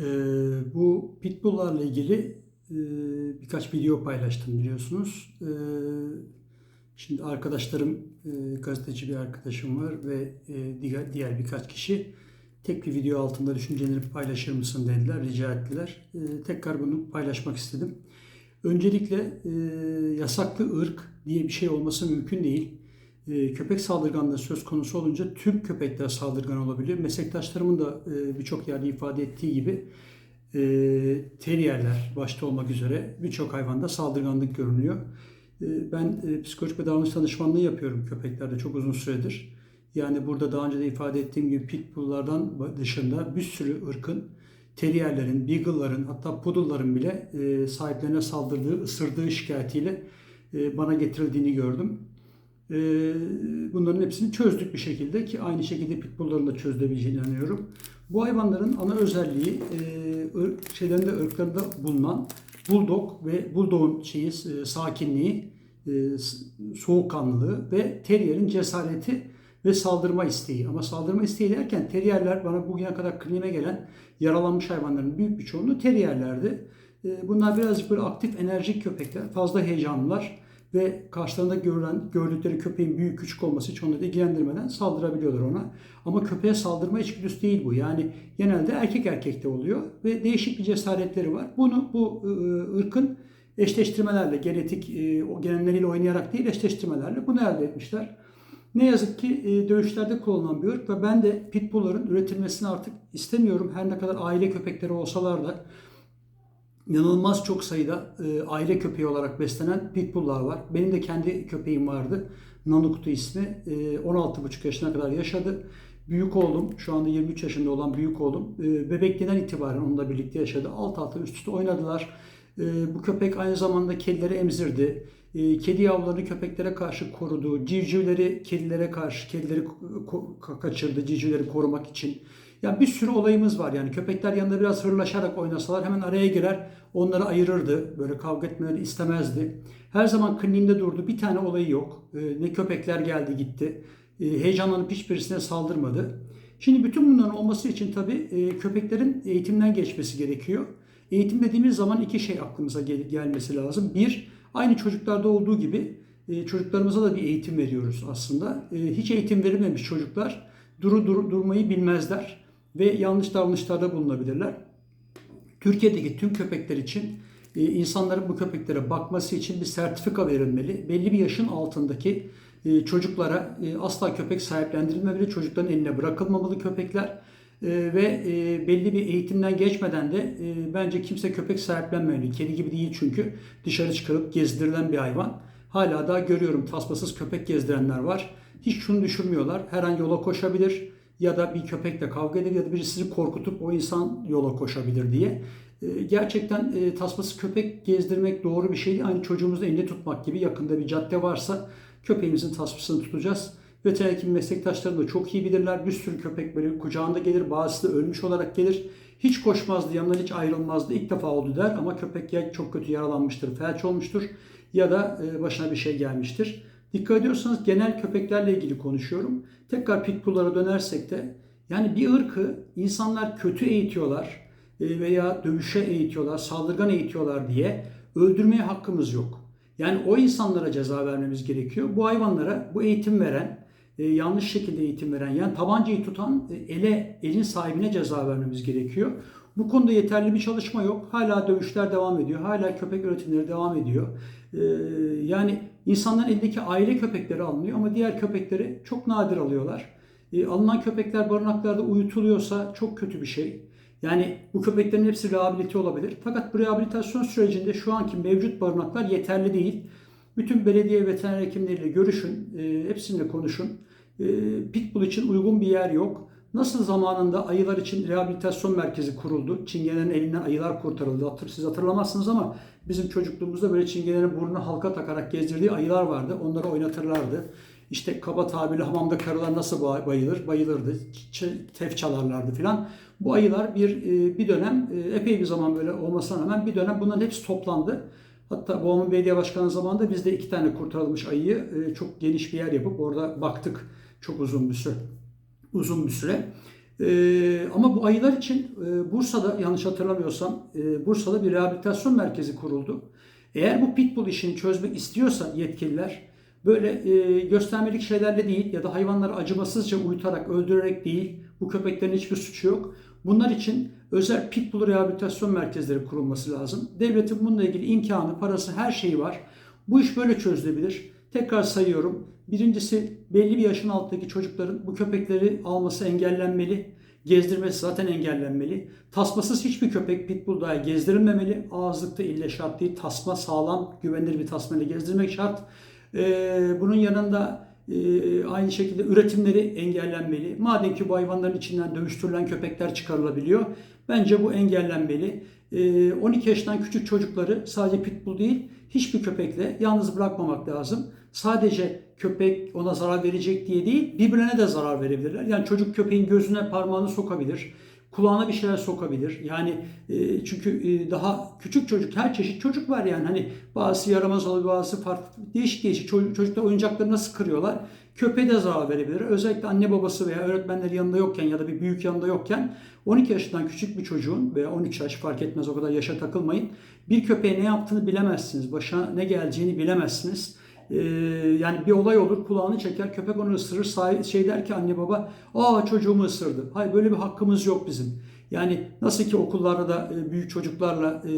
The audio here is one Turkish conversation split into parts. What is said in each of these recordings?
Ee, bu pitbulllarla ilgili e, birkaç video paylaştım biliyorsunuz. Ee, şimdi arkadaşlarım, e, gazeteci bir arkadaşım var ve e, diğer, diğer birkaç kişi tek bir video altında düşüncelerini paylaşır mısın dediler, rica ettiler. Ee, tekrar bunu paylaşmak istedim. Öncelikle e, yasaklı ırk diye bir şey olması mümkün değil. E, köpek saldırganlığı söz konusu olunca tüm köpekler saldırgan olabiliyor. Meslektaşlarımın da e, birçok yerde ifade ettiği gibi e, teriyerler başta olmak üzere birçok hayvanda saldırganlık görünüyor. Ben psikolojik ve davranış danışmanlığı yapıyorum köpeklerde çok uzun süredir. Yani burada daha önce de ifade ettiğim gibi pitbulllardan dışında bir sürü ırkın teriyerlerin, beagle'ların hatta poodle'ların bile sahiplerine saldırdığı, ısırdığı şikayetiyle bana getirildiğini gördüm. E, bunların hepsini çözdük bir şekilde ki aynı şekilde pitbullların da çözülebileceğine inanıyorum. Bu hayvanların ana özelliği e, şeylerinde ırklarında bulunan bulldog ve bulldog'un şeyi e, sakinliği, e, soğukkanlılığı ve terrier'in cesareti ve saldırma isteği. Ama saldırma isteği derken teriyerler bana bugüne kadar kliniğime gelen yaralanmış hayvanların büyük bir çoğunluğu teriyerlerdi. E, bunlar birazcık böyle aktif, enerjik köpekler, fazla heyecanlılar ve karşılarında görülen, gördükleri köpeğin büyük küçük olması hiç onları ilgilendirmeden saldırabiliyorlar ona. Ama köpeğe saldırma içgüdüsü değil bu. Yani genelde erkek erkekte oluyor ve değişik bir cesaretleri var. Bunu bu ırkın eşleştirmelerle, genetik o genelleriyle oynayarak değil eşleştirmelerle bunu elde etmişler. Ne yazık ki dövüşlerde kullanılan bir ırk ve ben de pitbullların üretilmesini artık istemiyorum. Her ne kadar aile köpekleri olsalar da inanılmaz çok sayıda e, aile köpeği olarak beslenen pitbulllar var. Benim de kendi köpeğim vardı. Nanuktu ismi. E, 16,5 yaşına kadar yaşadı. Büyük oğlum, şu anda 23 yaşında olan büyük oğlum, e, bebekliğinden itibaren onunla birlikte yaşadı. Alt alta üst üste oynadılar. E, bu köpek aynı zamanda kedileri emzirdi. E, kedi yavrularını köpeklere karşı korudu. Civcivleri kedilere karşı, kedileri kaçırdı civcivleri korumak için. Ya bir sürü olayımız var yani köpekler yanında biraz hırlaşarak oynasalar hemen araya girer onları ayırırdı. Böyle kavga etmeleri istemezdi. Her zaman kliniğinde durdu. Bir tane olayı yok. Ee, ne köpekler geldi gitti. Ee, heyecanlanıp hiçbirisine saldırmadı. Şimdi bütün bunların olması için tabii e, köpeklerin eğitimden geçmesi gerekiyor. Eğitim dediğimiz zaman iki şey aklımıza gel- gelmesi lazım. Bir, aynı çocuklarda olduğu gibi e, çocuklarımıza da bir eğitim veriyoruz aslında. E, hiç eğitim verilmemiş çocuklar duru dur, durmayı bilmezler ve yanlış davranışlarda bulunabilirler. Türkiye'deki tüm köpekler için e, insanların bu köpeklere bakması için bir sertifika verilmeli. Belli bir yaşın altındaki e, çocuklara e, asla köpek sahiplendirilmemeli. Çocukların eline bırakılmamalı köpekler. Ve belli bir eğitimden geçmeden de bence kimse köpek sahiplenmemeli. Kedi gibi değil çünkü dışarı çıkarıp gezdirilen bir hayvan. Hala daha görüyorum tasmasız köpek gezdirenler var. Hiç şunu düşünmüyorlar. Her an yola koşabilir ya da bir köpekle kavga edebilir ya da birisi sizi korkutup o insan yola koşabilir diye. Ee, gerçekten e, tasması köpek gezdirmek doğru bir şey değil. Aynı çocuğumuzu elinde tutmak gibi yakında bir cadde varsa köpeğimizin tasmasını tutacağız. Veteriner hekim meslektaşlarım da çok iyi bilirler. Bir sürü köpek böyle kucağında gelir. Bazısı da ölmüş olarak gelir. Hiç koşmazdı, yanından hiç ayrılmazdı. İlk defa oldu der ama köpek ya çok kötü yaralanmıştır, felç olmuştur ya da e, başına bir şey gelmiştir. Dikkat ediyorsanız genel köpeklerle ilgili konuşuyorum. Tekrar pitbulllara dönersek de yani bir ırkı insanlar kötü eğitiyorlar e, veya dövüşe eğitiyorlar, saldırgan eğitiyorlar diye öldürmeye hakkımız yok. Yani o insanlara ceza vermemiz gerekiyor. Bu hayvanlara bu eğitim veren, e, yanlış şekilde eğitim veren, yani tabancayı tutan e, ele, elin sahibine ceza vermemiz gerekiyor. Bu konuda yeterli bir çalışma yok. Hala dövüşler devam ediyor. Hala köpek üretimleri devam ediyor. Yani insanların elindeki aile köpekleri alınıyor ama diğer köpekleri çok nadir alıyorlar. Alınan köpekler barınaklarda uyutuluyorsa çok kötü bir şey. Yani bu köpeklerin hepsi rehabilite olabilir. Fakat bu rehabilitasyon sürecinde şu anki mevcut barınaklar yeterli değil. Bütün belediye veteriner hekimleriyle görüşün, e, hepsininle konuşun. E, pitbull için uygun bir yer yok. Nasıl zamanında ayılar için rehabilitasyon merkezi kuruldu. Çingenelerin elinden ayılar kurtarıldı. Siz hatırlamazsınız ama bizim çocukluğumuzda böyle çingenelerin burnuna halka takarak gezdirdiği ayılar vardı. Onları oynatırlardı. İşte kaba tabirle hamamda karılar nasıl bayılır? Bayılırdı. Tef çalarlardı filan. Bu ayılar bir e, bir dönem e, epey bir zaman böyle olmasına rağmen bir dönem bunların hepsi toplandı. Hatta babamın belediye başkanı zamanında biz de iki tane kurtarılmış ayıyı e, çok geniş bir yer yapıp orada baktık çok uzun bir süre. Uzun bir süre. Ee, ama bu ayılar için e, Bursa'da yanlış hatırlamıyorsam e, Bursa'da bir rehabilitasyon merkezi kuruldu. Eğer bu pitbull işini çözmek istiyorsa yetkililer böyle e, göstermelik şeylerle değil ya da hayvanları acımasızca uyutarak öldürerek değil bu köpeklerin hiçbir suçu yok. Bunlar için özel pitbull rehabilitasyon merkezleri kurulması lazım. Devletin bununla ilgili imkanı, parası, her şeyi var. Bu iş böyle çözülebilir. Tekrar sayıyorum. Birincisi belli bir yaşın altındaki çocukların bu köpekleri alması engellenmeli. Gezdirmesi zaten engellenmeli. Tasmasız hiçbir köpek pitbull dahi gezdirilmemeli. Ağızlıkta ille şart değil. Tasma sağlam, güvenilir bir tasmayla gezdirmek şart. Ee, bunun yanında e, aynı şekilde üretimleri engellenmeli. Madem ki bu hayvanların içinden dövüştürülen köpekler çıkarılabiliyor. Bence bu engellenmeli. Ee, 12 yaşından küçük çocukları sadece pitbull değil hiçbir köpekle yalnız bırakmamak lazım. Sadece köpek ona zarar verecek diye değil birbirine de zarar verebilirler. Yani çocuk köpeğin gözüne parmağını sokabilir kulağına bir şeyler sokabilir. Yani e, çünkü e, daha küçük çocuk, her çeşit çocuk var yani. Hani bazısı yaramaz oluyor, bazısı farklı, değişik değişik çocuk, çocuklar oyuncakları nasıl kırıyorlar. Köpeğe de zarar verebilir. Özellikle anne babası veya öğretmenler yanında yokken ya da bir büyük yanında yokken 12 yaşından küçük bir çocuğun veya 13 yaş fark etmez o kadar yaşa takılmayın. Bir köpeğe ne yaptığını bilemezsiniz. Başına ne geleceğini bilemezsiniz. Ee, yani bir olay olur kulağını çeker köpek onu ısırır şey der ki anne baba aa çocuğumu ısırdı. Hayır böyle bir hakkımız yok bizim. Yani nasıl ki okullarda da e, büyük çocuklarla e,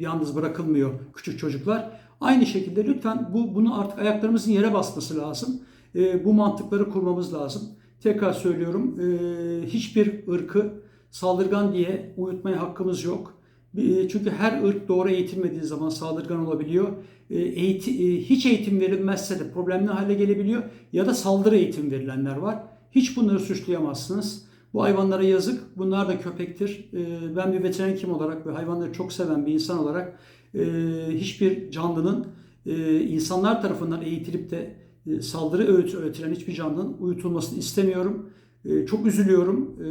yalnız bırakılmıyor küçük çocuklar. Aynı şekilde lütfen bu bunu artık ayaklarımızın yere basması lazım. E, bu mantıkları kurmamız lazım. Tekrar söylüyorum e, hiçbir ırkı saldırgan diye uyutmaya hakkımız yok. E, Çünkü her ırk doğru eğitilmediği zaman saldırgan olabiliyor. E, Eğiti, e, hiç eğitim verilmezse de problemli hale gelebiliyor. Ya da saldırı eğitim verilenler var. Hiç bunları suçlayamazsınız. Bu hayvanlara yazık. Bunlar da köpektir. E, Ben bir veteriner hekim olarak ve hayvanları çok seven bir insan olarak e, hiçbir canlının e, insanlar tarafından eğitilip de saldırı öğüt- öğretilen hiçbir canlının uyutulmasını istemiyorum. E, Çok üzülüyorum. E,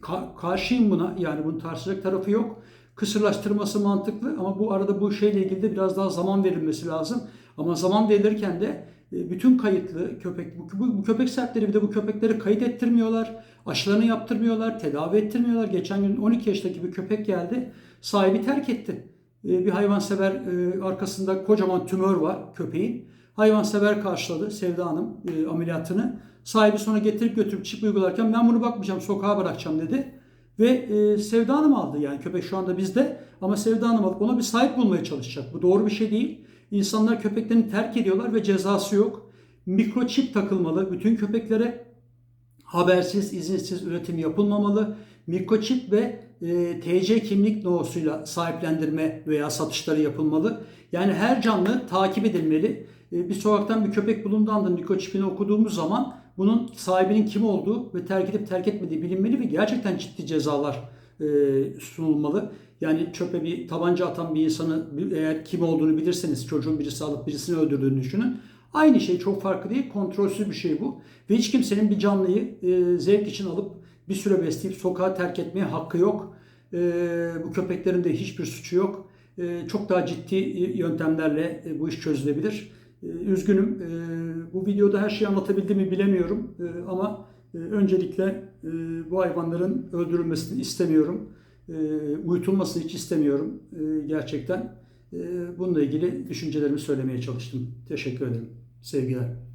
ka- Karşıyım buna. Yani bunun tartışacak tarafı yok. Kısırlaştırması mantıklı ama bu arada bu şeyle ilgili de biraz daha zaman verilmesi lazım. Ama zaman verilirken de e, bütün kayıtlı köpek, bu, bu, bu köpek sahipleri bir de bu köpekleri kayıt ettirmiyorlar. Aşılarını yaptırmıyorlar, tedavi ettirmiyorlar. Geçen gün 12 yaşındaki bir köpek geldi. Sahibi terk etti. E, Bir hayvansever e, arkasında kocaman tümör var köpeğin. Hayvansever karşıladı Sevda Hanım e, ameliyatını. Sahibi sonra getirip götürüp çip uygularken ben bunu bakmayacağım sokağa bırakacağım dedi. Ve e, Sevda Hanım aldı yani köpek şu anda bizde ama Sevda Hanım alıp ona bir sahip bulmaya çalışacak. Bu doğru bir şey değil. İnsanlar köpeklerini terk ediyorlar ve cezası yok. Mikroçip takılmalı bütün köpeklere habersiz, izinsiz üretim yapılmamalı. Mikroçip ve e, TC kimlik numarasıyla sahiplendirme veya satışları yapılmalı. Yani her canlı takip edilmeli. E, bir sokaktan bir köpek bulunduğu anda mikroçipini okuduğumuz zaman bunun sahibinin kim olduğu ve terk edip terk etmediği bilinmeli ve gerçekten ciddi cezalar e, sunulmalı. Yani çöpe bir tabanca atan bir insanı eğer kim olduğunu bilirseniz çocuğun birisi alıp birisini öldürdüğünü düşünün. Aynı şey çok farklı değil. Kontrolsüz bir şey bu. Ve hiç kimsenin bir canlıyı e, zevk için alıp bir süre besleyip sokağa terk etmeye hakkı yok. E, bu köpeklerin de hiçbir suçu yok. E, çok daha ciddi yöntemlerle e, bu iş çözülebilir. E, üzgünüm. E, bu videoda her şeyi anlatabildim mi bilemiyorum. E, ama e, öncelikle e, bu hayvanların öldürülmesini istemiyorum. E, uyutulmasını hiç istemiyorum e, gerçekten. E, bununla ilgili düşüncelerimi söylemeye çalıştım. Teşekkür ederim. Sevgiler.